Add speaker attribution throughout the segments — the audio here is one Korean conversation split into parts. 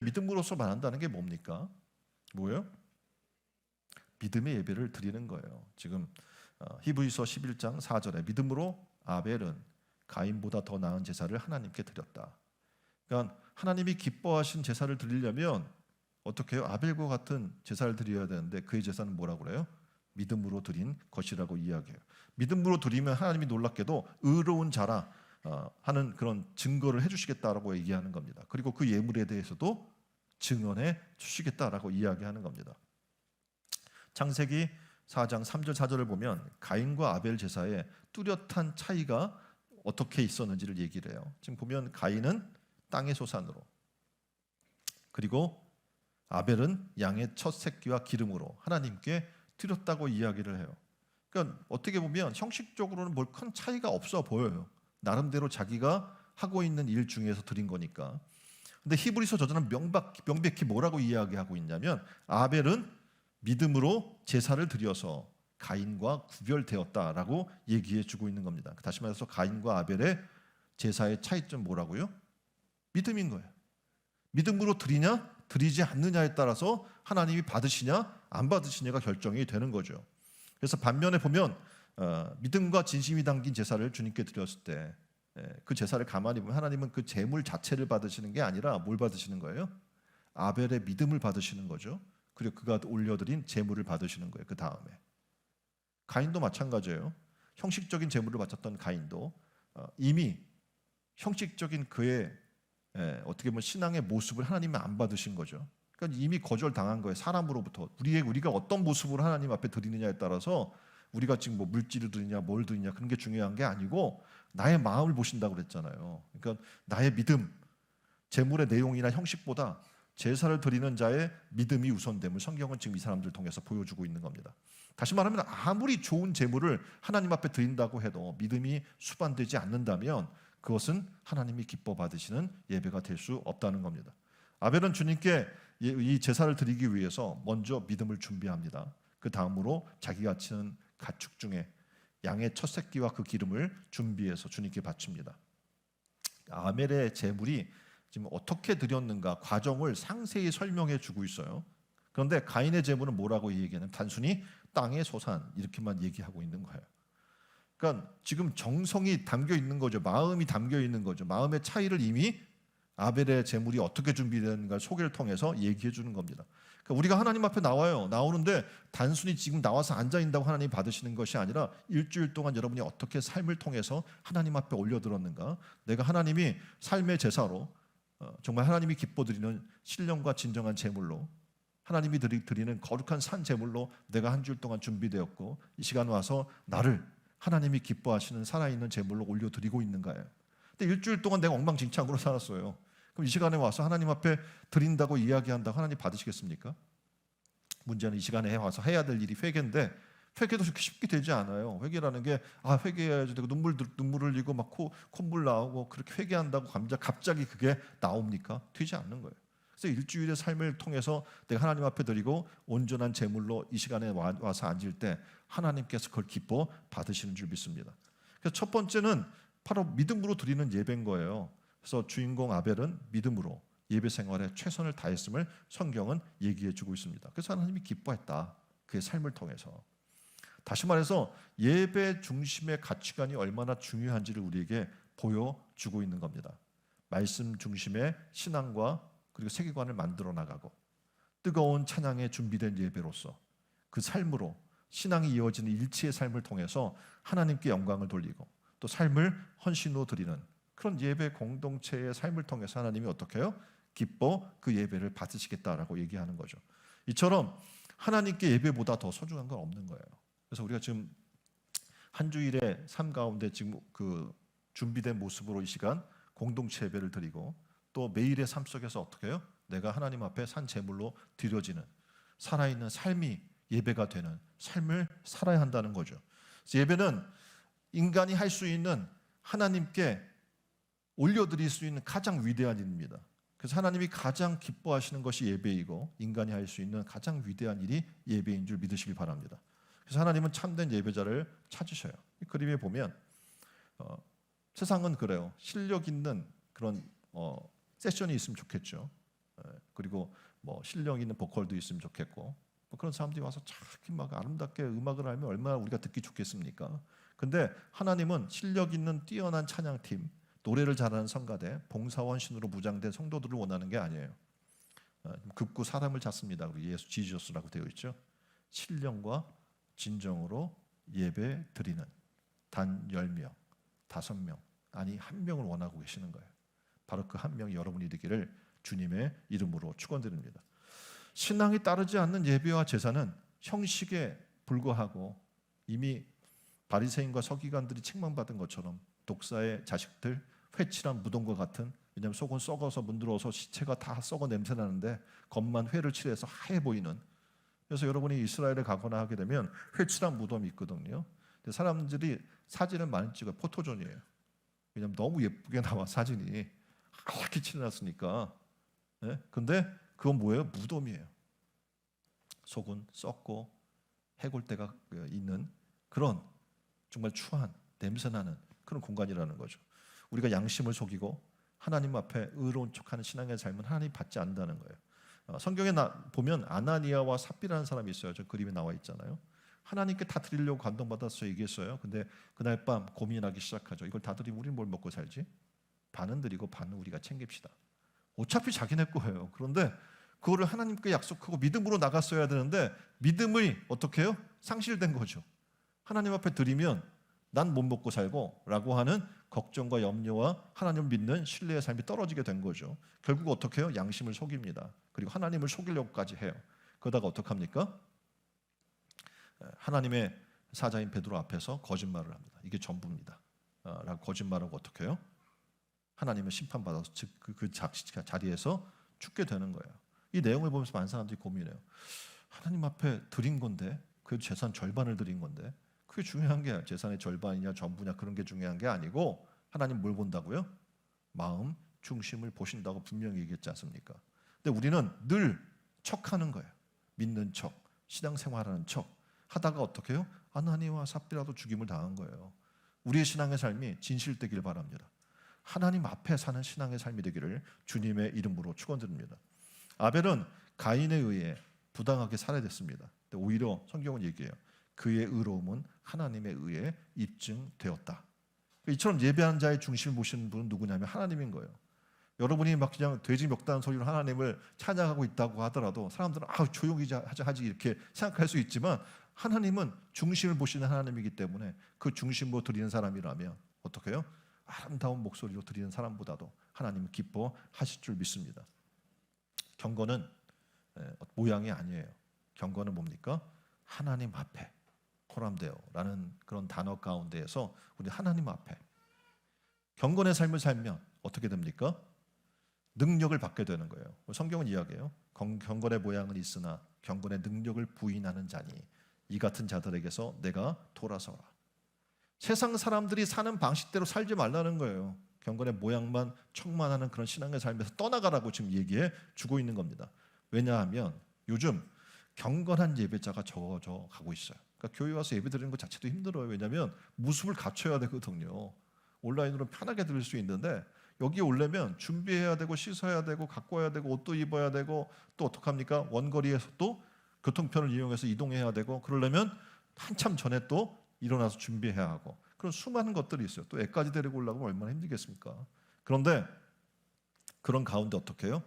Speaker 1: 믿음으로써 말한다는 게 뭡니까? 뭐예요? 믿음의 예배를 드리는 거예요. 지금 어, 히브리서 11장 4절에 믿음으로 아벨은 가인보다 더 나은 제사를 하나님께 드렸다. 그러니까 하나님이 기뻐하신 제사를 드리려면 어떻게 해요? 아벨과 같은 제사를 드려야 되는데 그의 제사는 뭐라고 그래요? 믿음으로 드린 것이라고 이야기해요. 믿음으로 드리면 하나님이 놀랍게도 의로운 자라 어, 하는 그런 증거를 해주시겠다라고 얘기하는 겁니다. 그리고 그 예물에 대해서도 증언해 주시겠다라고 이야기하는 겁니다. 창세기 4장 3절 4절을 보면 가인과 아벨 제사에 뚜렷한 차이가 어떻게 있었는지를 얘기를 해요. 지금 보면 가인은 땅의 소산으로 그리고 아벨은 양의 첫 새끼와 기름으로 하나님께 드렸다고 이야기를 해요. 그러니까 어떻게 보면 형식적으로는 뭘 큰 차이가 없어 보여요. 나름대로 자기가 하고 있는 일 중에서 드린 거니까. 근데 히브리서 저자는 명박, 명백히 뭐라고 이야기하고 있냐면 아벨은 믿음으로 제사를 드려서 가인과 구별되었다라고 얘기해 주고 있는 겁니다. 다시 말해서 가인과 아벨의 제사의 차이점 뭐라고요? 믿음인 거예요. 믿음으로 드리냐 드리지 않느냐에 따라서 하나님이 받으시냐 안 받으시냐가 결정이 되는 거죠. 그래서 반면에 보면 어, 믿음과 진심이 담긴 제사를 주님께 드렸을 때 그 제사를 가만히 보면 하나님은 그 제물 자체를 받으시는 게 아니라 뭘 받으시는 거예요? 아벨의 믿음을 받으시는 거죠. 그리고 그가 올려드린 제물을 받으시는 거예요. 그 다음에 가인도 마찬가지예요. 형식적인 제물을 바쳤던 가인도 어, 이미 형식적인 그의 예, 어떻게 보면 신앙의 모습을 하나님이 안 받으신 거죠. 그러니까 이미 거절 당한 거예요. 사람으로부터 우리의 우리가 어떤 모습으로 하나님 앞에 드리느냐에 따라서 우리가 지금 뭐 물질을 드리냐 뭘 드리냐 그런 게 중요한 게 아니고 나의 마음을 보신다고 그랬잖아요. 그러니까 나의 믿음, 제물의 내용이나 형식보다 제사를 드리는 자의 믿음이 우선됨을 성경은 지금 이 사람들 을 통해서 보여주고 있는 겁니다. 다시 말하면 아무리 좋은 제물을 하나님 앞에 드린다고 해도 믿음이 수반되지 않는다면 그것은 하나님이 기뻐 받으시는 예배가 될 수 없다는 겁니다. 아벨은 주님께 이 제사를 드리기 위해서 먼저 믿음을 준비합니다. 그 다음으로 자기가 치는 가축 중에 양의 첫 새끼와 그 기름을 준비해서 주님께 바칩니다. 아멜의 제물이 지금 어떻게 드렸는가 과정을 상세히 설명해 주고 있어요. 그런데 가인의 제물은 뭐라고 얘기하는 단순히 땅의 소산 이렇게만 얘기하고 있는 거예요. 그러니까 지금 정성이 담겨 있는 거죠. 마음이 담겨 있는 거죠. 마음의 차이를 이미 아벨의 제물이 어떻게 준비되는가 소개를 통해서 얘기해 주는 겁니다. 그러니까 우리가 하나님 앞에 나와요. 나오는데 단순히 지금 나와서 앉아 있다고 하나님 받으시는 것이 아니라 일주일 동안 여러분이 어떻게 삶을 통해서 하나님 앞에 올려들었는가? 내가 하나님이 삶의 제사로 어, 정말 하나님이 기뻐 드리는 신령과 진정한 제물로 하나님이 드리는 거룩한 산 제물로 내가 한 주일 동안 준비되었고 이 시간 와서 나를 하나님이 기뻐하시는 살아있는 제물로 올려드리고 있는가요? 근데 일주일 동안 내가 엉망진창으로 살았어요. 그럼 이 시간에 와서 하나님 앞에 드린다고 이야기한다고 하나님 받으시겠습니까? 문제는 이 시간에 와서 해야 될 일이 회개인데 회개도 그렇게 쉽게 되지 않아요. 회개라는 게 아 회개해야지 되고 눈물 눈물을 흘리고 막 코, 콧물 나오고 그렇게 회개한다고 감자 갑자기 그게 나옵니까? 되지 않는 거예요. 그래서 일주일의 삶을 통해서 내가 하나님 앞에 드리고 온전한 제물로 이 시간에 와서 앉을 때 하나님께서 그걸 기뻐 받으시는 줄 믿습니다. 그래서 첫 번째는 바로 믿음으로 드리는 예배인 거예요. 그래서 주인공 아벨은 믿음으로 예배 생활에 최선을 다했음을 성경은 얘기해 주고 있습니다. 그래서 하나님이 기뻐했다. 그의 삶을 통해서. 다시 말해서 예배 중심의 가치관이 얼마나 중요한지를 우리에게 보여주고 있는 겁니다. 말씀 중심의 신앙과 그리고 세계관을 만들어 나가고 뜨거운 찬양에 준비된 예배로서 그 삶으로 신앙이 이어지는 일치의 삶을 통해서 하나님께 영광을 돌리고 또 삶을 헌신으로 드리는 그런 예배 공동체의 삶을 통해서 하나님이 어떻게 해요? 기뻐 그 예배를 받으시겠다라고 얘기하는 거죠. 이처럼 하나님께 예배보다 더 소중한 건 없는 거예요. 그래서 우리가 지금 한 주일의 삶 가운데 지금 그 준비된 모습으로 이 시간 공동체 예배를 드리고 또 매일의 삶 속에서 어떻게 해요? 내가 하나님 앞에 산 제물로 드려지는 살아있는 삶이 예배가 되는 삶을 살아야 한다는 거죠. 예배는 인간이 할 수 있는 하나님께 올려드릴 수 있는 가장 위대한 일입니다. 그래서 하나님이 가장 기뻐하시는 것이 예배이고 인간이 할 수 있는 가장 위대한 일이 예배인 줄 믿으시기 바랍니다. 그래서 하나님은 참된 예배자를 찾으셔요. 이 그림에 보면 어, 세상은 그래요. 실력 있는 그런 어, 세션이 있으면 좋겠죠. 예, 그리고 뭐 실력 있는 보컬도 있으면 좋겠고 뭐 그런 사람들이 와서 저렇게 막 아름답게 음악을 하면 얼마나 우리가 듣기 좋겠습니까? 근데 하나님은 실력 있는 뛰어난 찬양팀, 노래를 잘하는 성가대, 봉사원 신으로 무장된 성도들을 원하는 게 아니에요. 어, 급구 사람을 찾습니다. 예수 지지저스라고 되어 있죠. 신령과 진정으로 예배 드리는 단 10명, 5명, 아니 한 명을 원하고 계시는 거예요. 바로 그 한 명이 여러분이 되기를 주님의 이름으로 축원드립니다. 신앙이 따르지 않는 예배와 제사는 형식에 불과하고 이미 바리새인과 서기관들이 책망받은 것처럼 독사의 자식들 회칠한 무덤과 같은 왜냐하면 속은 썩어서 문드러워서 시체가 다 썩어 냄새 나는데 겉만 회를 칠해서 하얘 보이는 그래서 여러분이 이스라엘에 가거나 하게 되면 회칠한 무덤이 있거든요. 근데 사람들이 사진을 많이 찍어 포토존이에요. 왜냐하면 너무 예쁘게 나와 사진이 하얗게 칠해놨으니까. 네? 근데 그건 뭐예요? 무덤이에요. 속은 썩고 해골대가 있는 그런 정말 추한 냄새 나는 그런 공간이라는 거죠. 우리가 양심을 속이고 하나님 앞에 의로운 척하는 신앙의 삶은 하나님 받지 않는다는 거예요. 어, 성경에 나, 보면 아나니아와 삽비라는 사람이 있어요. 저 그림에 나와 있잖아요. 하나님께 다 드리려고 감동받아서 얘기했어요. 근데 그날 밤 고민하기 시작하죠. 이걸 다 드리면 우리는 뭘 먹고 살지? 반은 드리고 반은 우리가 챙깁시다. 어차피 자기네 거예요. 그런데 그거를 하나님께 약속하고 믿음으로 나갔어야 되는데 믿음이 어떻게 해요? 상실된 거죠. 하나님 앞에 드리면 난 못 먹고 살고 라고 하는 걱정과 염려와 하나님을 믿는 신뢰의 삶이 떨어지게 된 거죠. 결국 어떻게 해요? 양심을 속입니다. 그리고 하나님을 속이려고까지 해요. 그러다가 어떡합니까? 하나님의 사자인 베드로 앞에서 거짓말을 합니다. 이게 전부입니다. 아, 라고 거짓말하고 어떻게 해요? 하나님을 심판받아서 즉그 그 자리에서 죽게 되는 거예요. 이 내용을 보면서 많은 사람들이 고민해요. 하나님 앞에 드린 건데 그 재산 절반을 드린 건데 그게 중요한 게 재산의 절반이냐 전부냐 그런 게 중요한 게 아니고 하나님 뭘 본다고요? 마음 중심을 보신다고 분명히 얘기했지 않습니까? 근데 우리는 늘 척하는 거예요. 믿는 척, 신앙생활하는 척 하다가 어떻게 해요? 하나님과 삽비라도 죽임을 당한 거예요. 우리의 신앙의 삶이 진실되길 바랍니다. 하나님 앞에 사는 신앙의 삶이 되기를 주님의 이름으로 축원드립니다. 아벨은 가인에 의해 부당하게 살해됐습니다. 오히려 성경은 얘기해요. 그의 의로움은 하나님에 의해 입증되었다. 이처럼 예배한 자의 중심을 보시는 분은 누구냐면 하나님인 거예요. 여러분이 막 그냥 돼지 먹다는 소리로 하나님을 찬양하고 있다고 하더라도 사람들은 아 조용히 하자 하지 이렇게 생각할 수 있지만 하나님은 중심을 보시는 하나님이기 때문에 그 중심으로 드리는 사람이라면 어떻게 해요? 아름다운 목소리로 드리는 사람보다도 하나님은 기뻐하실 줄 믿습니다. 경건은 모양이 아니에요. 경건은 뭡니까? 하나님 앞에 코람데오라는 그런 단어 가운데에서 우리 하나님 앞에 경건의 삶을 살면 어떻게 됩니까? 능력을 받게 되는 거예요. 성경은 이야기해요. 경건의 모양은 있으나 경건의 능력을 부인하는 자니 이 같은 자들에게서 내가 돌아서라. 세상 사람들이 사는 방식대로 살지 말라는 거예요. 경건의 모양만 척만하는 그런 신앙의 삶에서 떠나가라고 지금 얘기해 주고 있는 겁니다. 왜냐하면 요즘 경건한 예배자가 적어져 가고 있어요. 그러니까 교회 와서 예배 드리는 것 자체도 힘들어요. 왜냐하면 모습을 갖춰야 되거든요. 온라인으로 편하게 들을 수 있는데 여기 오려면 준비해야 되고 씻어야 되고 갖고 와야 되고 옷도 입어야 되고 또 어떡합니까? 원거리에서 또 교통편을 이용해서 이동해야 되고 그러려면 한참 전에 또 일어나서 준비해야 하고 그런 수많은 것들이 있어요. 또 애까지 데리고 올라가면 얼마나 힘들겠습니까? 그런데 그런 가운데 어떻게 해요?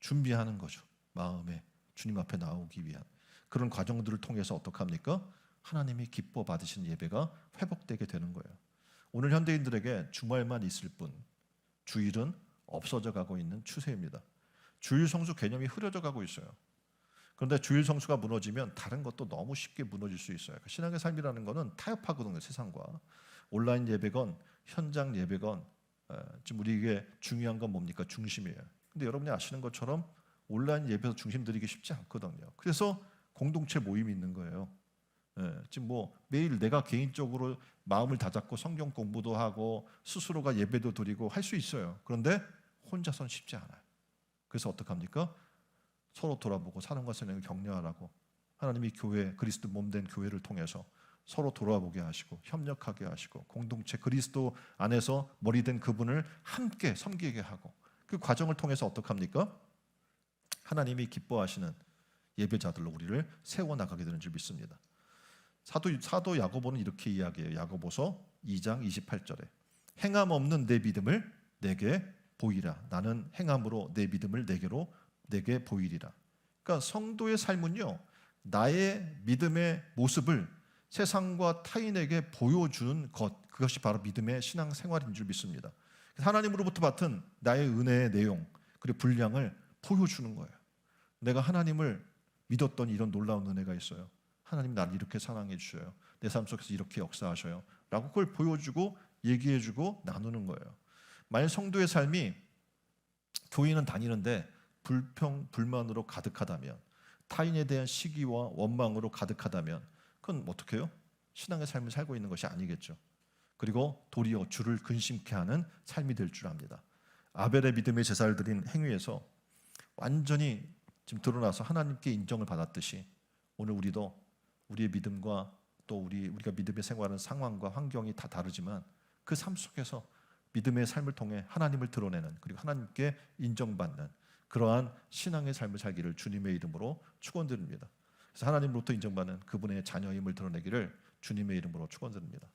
Speaker 1: 준비하는 거죠. 마음에 주님 앞에 나오기 위한 그런 과정들을 통해서 어떡합니까? 하나님이 기뻐 받으신 예배가 회복되게 되는 거예요. 오늘 현대인들에게 주말만 있을 뿐 주일은 없어져 가고 있는 추세입니다. 주일 성수 개념이 흐려져 가고 있어요. 그런데 주일 성수가 무너지면 다른 것도 너무 쉽게 무너질 수 있어요. 그러니까 신앙의 삶이라는 것은 타협하거든요, 세상과. 온라인 예배건 현장 예배건 지금 우리에게 중요한 건 뭡니까? 중심이에요. 근데 여러분이 아시는 것처럼 온라인 예배에서 중심 들이기 쉽지 않거든요. 그래서 공동체 모임이 있는 거예요. 예, 지금 뭐 매일 내가 개인적으로 마음을 다잡고 성경 공부도 하고 스스로가 예배도 드리고 할 수 있어요. 그런데 혼자선 쉽지 않아요. 그래서 어떡합니까? 서로 돌아보고 사랑과 선행을 격려하라고 하나님이 교회 그리스도 몸된 교회를 통해서 서로 돌아보게 하시고 협력하게 하시고 공동체 그리스도 안에서 머리된 그분을 함께 섬기게 하고 그 과정을 통해서 어떡합니까? 하나님이 기뻐하시는 예배자들로 우리를 세워 나가게 되는 줄 믿습니다. 사도 사도 야고보는 이렇게 이야기해요. 야고보서 2장 28절에 행함 없는 내 믿음을 내게 보이라. 나는 행함으로 내 믿음을 내게로 내게 보이리라. 그러니까 성도의 삶은요. 나의 믿음의 모습을 세상과 타인에게 보여주는 것 그것이 바로 믿음의 신앙 생활인 줄 믿습니다. 하나님으로부터 받은 나의 은혜의 내용 그리고 분량을 보여주는 거예요. 내가 하나님을 믿었던 이런 놀라운 은혜가 있어요. 하나님 나를 이렇게 사랑해 주셔요. 내 삶 속에서 이렇게 역사하셔요. 라고 그걸 보여주고 얘기해 주고 나누는 거예요. 만약 성도의 삶이 교회는 다니는데 불평 불만으로 가득하다면 타인에 대한 시기와 원망으로 가득하다면 그건 어떻게 해요? 신앙의 삶을 살고 있는 것이 아니겠죠. 그리고 도리어 주를 근심케 하는 삶이 될 줄 압니다. 아벨의 믿음의 제사를 드린 행위에서 완전히 지금 드러나서 하나님께 인정을 받았듯이 오늘 우리도 우리의 믿음과 또 우리 우리가 믿음의 생활하는 상황과 환경이 다 다르지만 그 삶 속에서 믿음의 삶을 통해 하나님을 드러내는 그리고 하나님께 인정받는 그러한 신앙의 삶을 살기를 주님의 이름으로 축원드립니다. 그래서 하나님으로부터 인정받는 그분의 자녀임을 드러내기를 주님의 이름으로 축원드립니다.